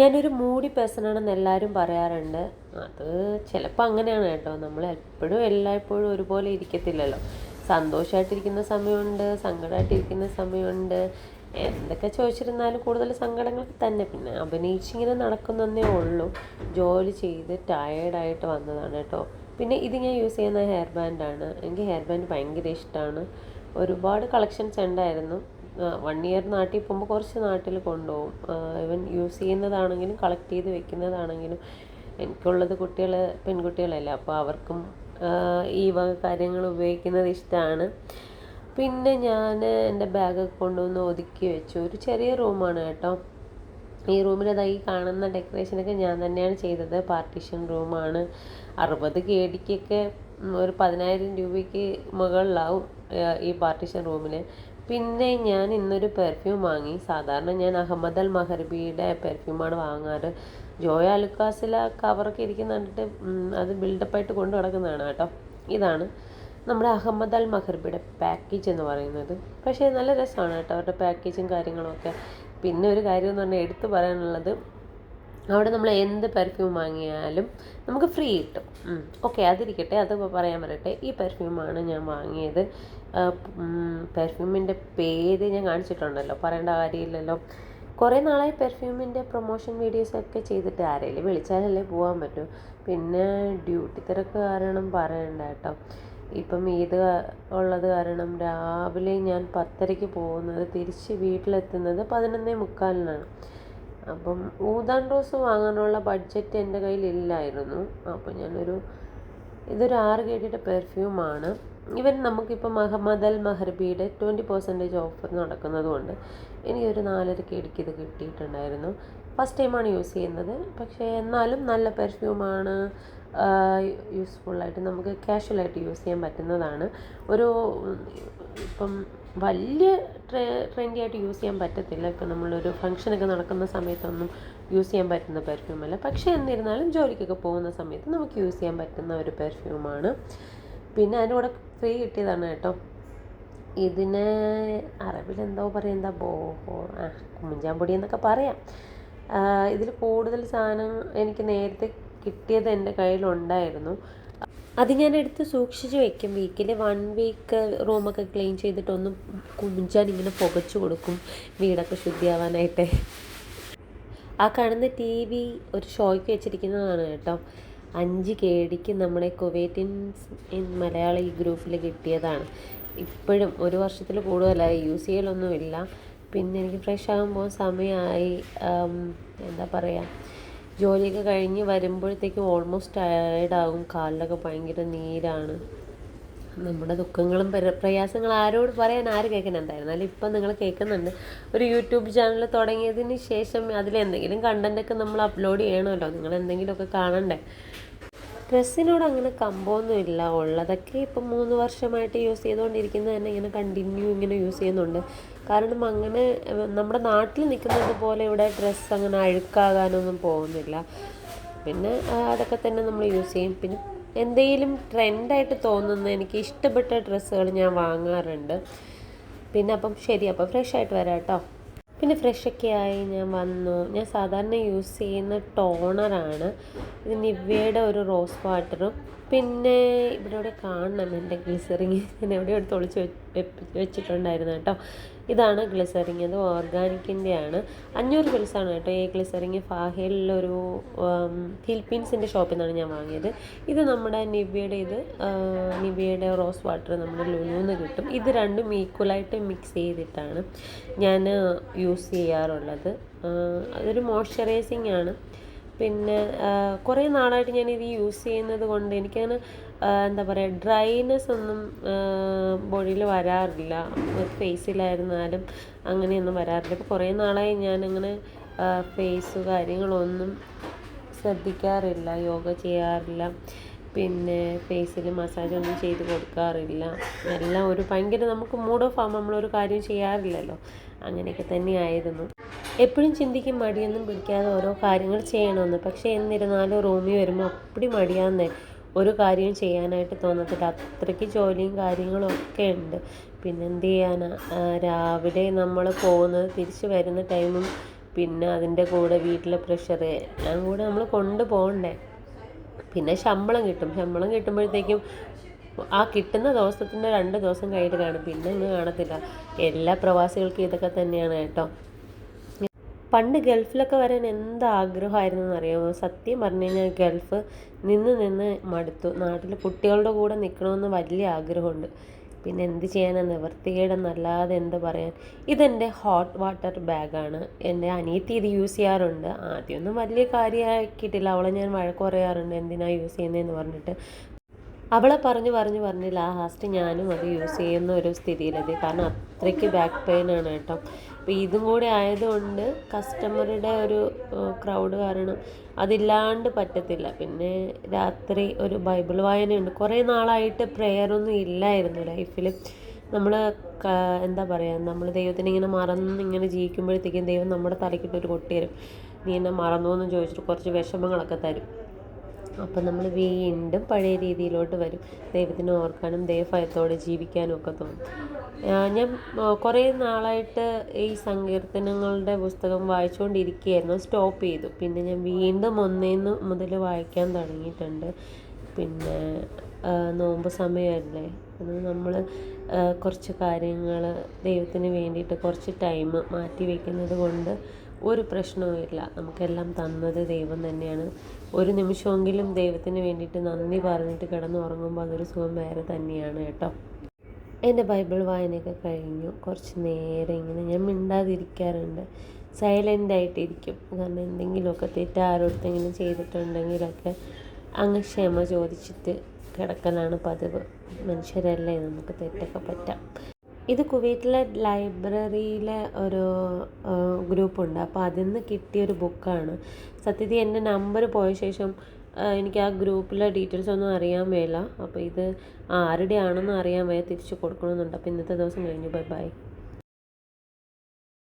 ഞാനൊരു മൂടി പേഴ്സണാണെന്ന് എല്ലാവരും പറയാറുണ്ട്. അത് ചിലപ്പോൾ അങ്ങനെയാണ് കേട്ടോ. നമ്മൾ എപ്പോഴും എല്ലായ്പ്പോഴും ഒരുപോലെ ഇരിക്കത്തില്ലല്ലോ. സന്തോഷമായിട്ടിരിക്കുന്ന സമയമുണ്ട് സങ്കടമായിട്ടിരിക്കുന്ന സമയമുണ്ട്. എന്തൊക്കെ ചോദിച്ചിരുന്നാലും കൂടുതൽ സങ്കടങ്ങൾ തന്നെ. പിന്നെ അഭിനയിച്ചിങ്ങനെ നടക്കുന്നതേ ഉള്ളൂ. ജോലി ചെയ്ത് ടയേർഡായിട്ട് വന്നതാണ് കേട്ടോ. പിന്നെ ഇത് ഞാൻ യൂസ് ചെയ്യുന്ന ഹെയർ ബാൻഡാണ് എനിക്ക് ഹെയർ ബാൻഡ് ഭയങ്കര ഇഷ്ടമാണ് ഒരുപാട് കളക്ഷൻസ് ഉണ്ടായിരുന്നു. വൺ ഇയർ നാട്ടിൽ പോകുമ്പോൾ കുറച്ച് നാട്ടിൽ കൊണ്ടുപോകും. ഇവൻ യൂസ് ചെയ്യുന്നതാണെങ്കിലും കളക്ട് ചെയ്ത് വെക്കുന്നതാണെങ്കിലും എനിക്കുള്ളത് കുട്ടികൾ പെൺകുട്ടികളല്ല അപ്പോൾ അവർക്കും ഈ വക കാര്യങ്ങൾ ഉപയോഗിക്കുന്നത് ഇഷ്ടമാണ് പിന്നെ ഞാൻ എന്റെ ബാഗൊക്കെ കൊണ്ടുവന്ന് ഒതുക്കി വെച്ചു. ഒരു ചെറിയ റൂമാണ് കേട്ടോ. ഈ ഈ കാണുന്ന ഡെക്കറേഷനൊക്കെ ഞാൻ തന്നെയാണ് ചെയ്തത്. പാർട്ടീഷൻ റൂമാണ് അറുപത് കെ ഡിക്കൊക്കെ ഒരു പതിനായിരം രൂപയ്ക്ക് മുകളിലാവും ഈ പാർട്ടീഷൻ റൂമിൽ പിന്നെ ഞാൻ ഇന്നൊരു പെർഫ്യൂം വാങ്ങി. സാധാരണ ഞാൻ അഹമ്മദ് അൽ മഹർബിയുടെ പെർഫ്യൂമാണ് വാങ്ങാറ്. ജോയ അലുക്കാസിലെ കവറൊക്കെ ഇരിക്കുന്ന കണ്ടിട്ട് അത് ബിൽഡപ്പായിട്ട് കൊണ്ടു നടക്കുന്നതാണ് കേട്ടോ. ഇതാണ് നമ്മുടെ അഹമ്മദ് അൽ മഹർബിയുടെ പാക്കേജ് എന്ന് പറയുന്നത്. പക്ഷേ നല്ല രസമാണ് കേട്ടോ അവരുടെ പാക്കേജും കാര്യങ്ങളൊക്കെ പിന്നെ ഒരു കാര്യം എന്ന് പറഞ്ഞാൽ എടുത്തു പറയാനുള്ളത് അവിടെ നമ്മൾ എന്ത് പെർഫ്യൂം വാങ്ങിയാലും നമുക്ക് ഫ്രീ കിട്ടും. ഓക്കെ അതിരിക്കട്ടെ. അത് പറയാൻ പറയട്ടെ. ഈ പെർഫ്യൂമാണ് ഞാൻ വാങ്ങിയത്. പെർഫ്യൂമിന്റെ പേര് ഞാൻ കാണിച്ചിട്ടുണ്ടല്ലോ. പറയേണ്ട കാര്യമില്ലല്ലോ. കുറേ നാളായി പെർഫ്യൂമിന്റെ പ്രൊമോഷൻ വീഡിയോസൊക്കെ ചെയ്തിട്ട് ആരെങ്കിലും വിളിച്ചാലല്ലേ പോകാൻ പറ്റൂ. പിന്നെ ഡ്യൂട്ടി തിരക്ക് കാരണം പറയണ്ട കേട്ടോ. ഇപ്പം ഈദ് ഉള്ളത് കാരണം രാവിലെ ഞാൻ പത്തരയ്ക്ക് പോകുന്നത് തിരിച്ച് വീട്ടിലെത്തുന്നത് പതിനൊന്നേ മുക്കാലിനാണ്. അപ്പം ഊതാൻ റോസ് വാങ്ങാനുള്ള ബഡ്ജറ്റ് എന്റെ കയ്യിൽ ഇല്ലായിരുന്നു അപ്പോൾ ഞാനൊരു ഇതൊരു ആറ് കേടിയുടെ പെർഫ്യൂമാണ്. ഇവൻ നമുക്കിപ്പോൾ മഹമ്മദ് അൽ മഹർബിയുടെ ട്വന്റി പെർസെന്റേജ് ഓഫർ നടക്കുന്നതുകൊണ്ട് എനിക്കൊരു നാലര കേടിക്ക് ഇത് കിട്ടിയിട്ടുണ്ടായിരുന്നു. ഫസ്റ്റ് ടൈമാണ് യൂസ് ചെയ്യുന്നത്. പക്ഷേ എന്നാലും നല്ല പെർഫ്യൂമാണ്. യൂസ്ഫുള്ളായിട്ട് നമുക്ക് കാഷ്വലായിട്ട് യൂസ് ചെയ്യാൻ പറ്റുന്നതാണ്. ഒരു ഇപ്പം വലിയ ട്രേ ട്രെൻഡി ആയിട്ട് യൂസ് ചെയ്യാൻ പറ്റത്തില്ല. ഇപ്പം നമ്മളൊരു ഫംഗ്ഷനൊക്കെ നടക്കുന്ന സമയത്തൊന്നും യൂസ് ചെയ്യാൻ പറ്റുന്ന പെർഫ്യൂമല്ല. പക്ഷേ എന്നിരുന്നാലും ജോലിക്കൊക്കെ പോകുന്ന സമയത്ത് നമുക്ക് യൂസ് ചെയ്യാൻ പറ്റുന്ന ഒരു പെർഫ്യൂമാണ്. പിന്നെ അതിന്റെ കൂടെ ഫ്രീ കിട്ടിയതാണ് കേട്ടോ. ഇതിന് അറബിൽ എന്തോ എന്താ ബോഹോ ആ കുമ്മിഞ്ചാമ്പൊടി എന്നൊക്കെ പറയാം. ഇതിൽ കൂടുതൽ സാധനം എനിക്ക് നേരത്തെ കിട്ടിയത് എന്റെ കയ്യിലുണ്ടായിരുന്നു. അത് ഞാൻ എടുത്ത് സൂക്ഷിച്ച് വെക്കും വീക്കിൽ. വൺ വീക്ക് റൂമൊക്കെ ക്ലീൻ ചെയ്തിട്ട് ഒന്ന് കുഞ്ചാൻ ഇങ്ങനെ പുകച്ചു കൊടുക്കും വീടൊക്കെ ശുദ്ധിയാവാനായിട്ട്. ആ കാണുന്ന ടി വി ഒരു ഷോയ്ക്ക് വെച്ചിരിക്കുന്നതാണ് കേട്ടോ. അഞ്ച് കേടിക്ക് നമ്മുടെ കുവൈറ്റിൻസ് ഇൻ മലയാളി ഗ്രൂപ്പിൽ കിട്ടിയതാണ്. ഇപ്പോഴും ഒരു വർഷത്തിൽ കൂടുതലായി. യൂസ് ചെയ്യലൊന്നുമില്ല. പിന്നെ എനിക്ക് ഫ്രഷ് ആകുമ്പോൾ സമയമായി എന്താ പറയുക ജോലിയൊക്കെ കഴിഞ്ഞ് വരുമ്പോഴത്തേക്കും ഓൾമോസ്റ്റ് ടയർഡാകും കാലിലൊക്കെ ഭയങ്കര നീരാണ്. നമ്മുടെ ദുഃഖങ്ങളും പ്രയാസങ്ങളും ആരോട് പറയാൻ ആര് കേൾക്കുന്നുണ്ടായിരുന്നു? എന്നാലും ഇപ്പം നിങ്ങൾ കേൾക്കുന്നുണ്ട്. ഒരു യൂട്യൂബ് ചാനൽ തുടങ്ങിയതിന് ശേഷം അതിലെന്തെങ്കിലും കണ്ടന്റൊക്കെ നമ്മൾ അപ്ലോഡ് ചെയ്യണമല്ലോ? നിങ്ങൾ എന്തെങ്കിലുമൊക്കെ കാണണ്ടേ? ഡ്രസ്സിനോട് അങ്ങനെ കമ്പമൊന്നും ഇല്ല ഉള്ളതൊക്കെ ഇപ്പം മൂന്ന് വർഷമായിട്ട് യൂസ് ചെയ്തുകൊണ്ടിരിക്കുന്നത് തന്നെ ഇങ്ങനെ കണ്ടിന്യൂ ഇങ്ങനെ യൂസ് ചെയ്യുന്നുണ്ട്. കാരണം അങ്ങനെ നമ്മുടെ നാട്ടിൽ നിൽക്കുന്നത് പോലെ ഇവിടെ ഡ്രസ്സ് അങ്ങനെ അഴുക്കാകാനൊന്നും പോകുന്നില്ല. പിന്നെ അതൊക്കെ തന്നെ നമ്മൾ യൂസ് ചെയ്യും. പിന്നെ എന്തെങ്കിലും ട്രെൻഡായിട്ട് തോന്നുന്ന എനിക്ക് ഇഷ്ടപ്പെട്ട ഡ്രസ്സുകൾ ഞാൻ വാങ്ങാറുണ്ട്. പിന്നെ അപ്പം ശരി അപ്പം ഫ്രഷ് ആയിട്ട് വരാം കേട്ടോ. പിന്നെ ഫ്രഷൊക്കെ ആയി ഞാൻ വന്നു. ഞാൻ സാധാരണ യൂസ് ചെയ്യുന്ന ടോണറാണ് ഇത് നിവ്യയുടെ ഒരു റോസ് വാട്ടറും പിന്നെ ഇവിടെ കാണണം എന്റെ ഗ്ലിസറിങ് ഞാൻ എവിടെ എടുത്ത് ഒളിച്ച് വെച്ചിട്ടുണ്ടായിരുന്നു കേട്ടോ. ഇതാണ് ഗ്ലിസറിങ് അത് ഓർഗാനിക്കിന്റെയാണ് അഞ്ഞൂറ് പിൽസാണ് കേട്ടോ ഈ ഗ്ലിസറിങ് ഫാഹയിലൊരു ഫിലിപ്പീൻസിന്റെ ഷോപ്പിൽ നിന്നാണ് ഞാൻ വാങ്ങിയത്. ഇത് നമ്മുടെ നിവ്യയുടെ ഇത് നിവ്യയുടെ റോസ് വാട്ടർ നമ്മുടെ ലുലുന്ന് കിട്ടും. ഇത് രണ്ടും ഈക്വലായിട്ട് മിക്സ് ചെയ്തിട്ടാണ് ഞാൻ യൂസ് ചെയ്യാറുള്ളത്. അതൊരു മോയ്സ്ചറൈസിങ് ആണ്. പിന്നെ കുറേ നാളായിട്ട് ഞാനിത് യൂസ് ചെയ്യുന്നത് കൊണ്ട് എനിക്കങ്ങനെ എന്താ പറയുക ഡ്രൈനെസ് ഒന്നും ബോഡിയിൽ വരാറില്ല. ഫേസിലായിരുന്നാലും അങ്ങനെയൊന്നും വരാറില്ല. ഇപ്പോൾ കുറേ നാളായി ഞാനങ്ങനെ ഫേസ് കാര്യങ്ങളൊന്നും ശ്രദ്ധിക്കാറില്ല യോഗ ചെയ്യാറില്ല. പിന്നെ ഫേസിൽ മസാജ് ഒന്നും ചെയ്ത് കൊടുക്കാറില്ല. എല്ലാം ഒരു ഭയങ്കര നമുക്ക് മൂഡ് ഓഫ് ആകുമ്പോൾ നമ്മളൊരു കാര്യം ചെയ്യാറില്ലല്ലോ. അങ്ങനെയൊക്കെ തന്നെയായിരുന്നു. എപ്പോഴും ചിന്തിക്കും മടിയൊന്നും പിടിക്കാതെ ഓരോ കാര്യങ്ങൾ ചെയ്യണമെന്ന്. പക്ഷേ എന്നിരുന്നാലും റൂമിൽ വരുമ്പോൾ അപ്പടി മടിയാന്ന് ഒരു കാര്യവും ചെയ്യാനായിട്ട് തോന്നത്തില്ല. അത്രയ്ക്ക് ജോലിയും കാര്യങ്ങളും ഒക്കെ ഉണ്ട്. പിന്നെ എന്ത് ചെയ്യാനാ? രാവിലെ നമ്മൾ പോകുന്നത് തിരിച്ച് വരുന്ന ടൈമും പിന്നെ അതിന്റെ കൂടെ വീട്ടിലെ പ്രഷർ എല്ലാം കൂടെ നമ്മൾ കൊണ്ടുപോകണ്ടേ പിന്നെ ശമ്പളം കിട്ടും. ശമ്പളം കിട്ടുമ്പോഴത്തേക്കും ആ കിട്ടുന്ന ദിവസത്തിന്റെ രണ്ട് ദിവസം കയ്യിൽ കാണും. പിന്നെ ഒന്നും കാണത്തില്ല. എല്ലാ പ്രവാസികൾക്കും ഇതൊക്കെ തന്നെയാണ് കേട്ടോ. പണ്ട് ഗൾഫിലൊക്കെ വരാൻ എന്ത് ആഗ്രഹമായിരുന്നു എന്നറിയാമോ സത്യം പറഞ്ഞു കഴിഞ്ഞാൽ ഗൾഫ് നിന്ന് നിന്ന് മടുത്തു. നാട്ടിൽ കുട്ടികളുടെ കൂടെ നിൽക്കണമെന്ന് വലിയ ആഗ്രഹമുണ്ട്. പിന്നെ എന്ത് ചെയ്യാനാണ് നിവർത്തികേടെന്നല്ലാതെ എന്ത് പറയാൻ? ഇതെന്റെ ഹോട്ട് വാട്ടർ ബാഗാണ് എന്റെ അനിയത്തി ഇത് യൂസ് ചെയ്യാറുണ്ട്. ആദ്യമൊന്നും വലിയ കാര്യമാക്കിയിട്ടില്ല. അവളെ ഞാൻ വഴക്ക് പറയാറുണ്ട്. എന്തിനാണ് യൂസ് ചെയ്യുന്നതെന്ന് പറഞ്ഞിട്ട്. അവളെ പറഞ്ഞു പറഞ്ഞു പറഞ്ഞ് ലാസ്റ്റ് ഞാനും അത് യൂസ് ചെയ്യുന്ന ഒരു സ്ഥിതിയിലെത്തി കാരണം അത്രയ്ക്ക് ബാക്ക് പെയിൻ ആണ് കേട്ടോ. അപ്പോൾ ഇതും കൂടി ആയതുകൊണ്ട് കസ്റ്റമറുടെ ഒരു ക്രൗഡ് കാരണം അതില്ലാണ്ട് പറ്റത്തില്ല. പിന്നെ രാത്രി ഒരു ബൈബിൾ വായനയുണ്ട്. കുറേ നാളായിട്ട് പ്രെയറൊന്നും ഇല്ലായിരുന്നു ലൈഫിൽ നമ്മൾ എന്താ പറയുക നമ്മൾ ദൈവത്തിന് ഇങ്ങനെ മറന്ന് ഇങ്ങനെ ജീവിക്കുമ്പോഴത്തേക്കും ദൈവം നമ്മുടെ തലക്കിട്ടൊരു കൊട്ടി തരും. നീ എന്നെ മറന്നു എന്ന് ചോദിച്ചിട്ട് കുറച്ച് വിഷമങ്ങളൊക്കെ തരും. അപ്പം നമ്മൾ വീണ്ടും പഴയ രീതിയിലോട്ട് വരും. ദൈവത്തിനെ ഓർക്കാനും ദൈവഭയത്തോടെ ജീവിക്കാനും ഒക്കെ തോന്നും. ഞാൻ കുറേ നാളായിട്ട് ഈ സങ്കീർത്തനങ്ങളുടെ പുസ്തകം വായിച്ചുകൊണ്ടിരിക്കുകയായിരുന്നു. സ്റ്റോപ്പ് ചെയ്തു. പിന്നെ ഞാൻ വീണ്ടും ഒന്നേന്ന് മുതൽ വായിക്കാൻ തുടങ്ങിയിട്ടുണ്ട്. പിന്നെ നോമ്പ് സമയമല്ലേ? അത് നമ്മൾ കുറച്ച് കാര്യങ്ങൾ ദൈവത്തിന് വേണ്ടിയിട്ട് കുറച്ച് ടൈം മാറ്റി വയ്ക്കുന്നത് കൊണ്ട് ഒരു പ്രശ്നവുമില്ല നമുക്കെല്ലാം തന്നത് ദൈവം തന്നെയാണ്. ഒരു നിമിഷമെങ്കിലും ദൈവത്തിന് വേണ്ടിയിട്ട് നന്ദി പറഞ്ഞിട്ട് കിടന്നുറങ്ങുമ്പോൾ അതൊരു സുഖം വേറെ തന്നെയാണ് കേട്ടോ. എന്റെ ബൈബിൾ വായനയൊക്കെ കഴിഞ്ഞു. കുറച്ച് നേരം ഇങ്ങനെ ഞാൻ മിണ്ടാതിരിക്കാറുണ്ട്. സൈലന്റായിട്ടിരിക്കും കാരണം എന്തെങ്കിലുമൊക്കെ തെറ്റ് ആരോടത്തെങ്കിലും ചെയ്തിട്ടുണ്ടെങ്കിലൊക്കെ അങ്ങ് ക്ഷമ ചോദിച്ചിട്ട് കിടക്കലാണ് പതിവ്. മനുഷ്യരല്ലേ നമുക്ക് തെറ്റൊക്കെ പറ്റാം. ഇത് കുവൈറ്റിലെ ലൈബ്രറിയിലെ ഒരു ഗ്രൂപ്പുണ്ട്. അപ്പോൾ അതിൽ നിന്ന് കിട്ടിയൊരു ബുക്കാണ്. സത്യത്തിൽ എന്റെ നമ്പർ പോയ ശേഷം എനിക്ക് ആ ഗ്രൂപ്പിലെ ഡീറ്റെയിൽസ് ഒന്നും അറിയാൻ മേല. അപ്പോൾ ഇത് ആരുടെ ആണെന്ന് അറിയാൻ വയ്യ തിരിച്ച് കൊടുക്കണമെന്നുണ്ട് അപ്പോൾ ഇന്നത്തെ ദിവസം കഴിഞ്ഞു. Bye bye.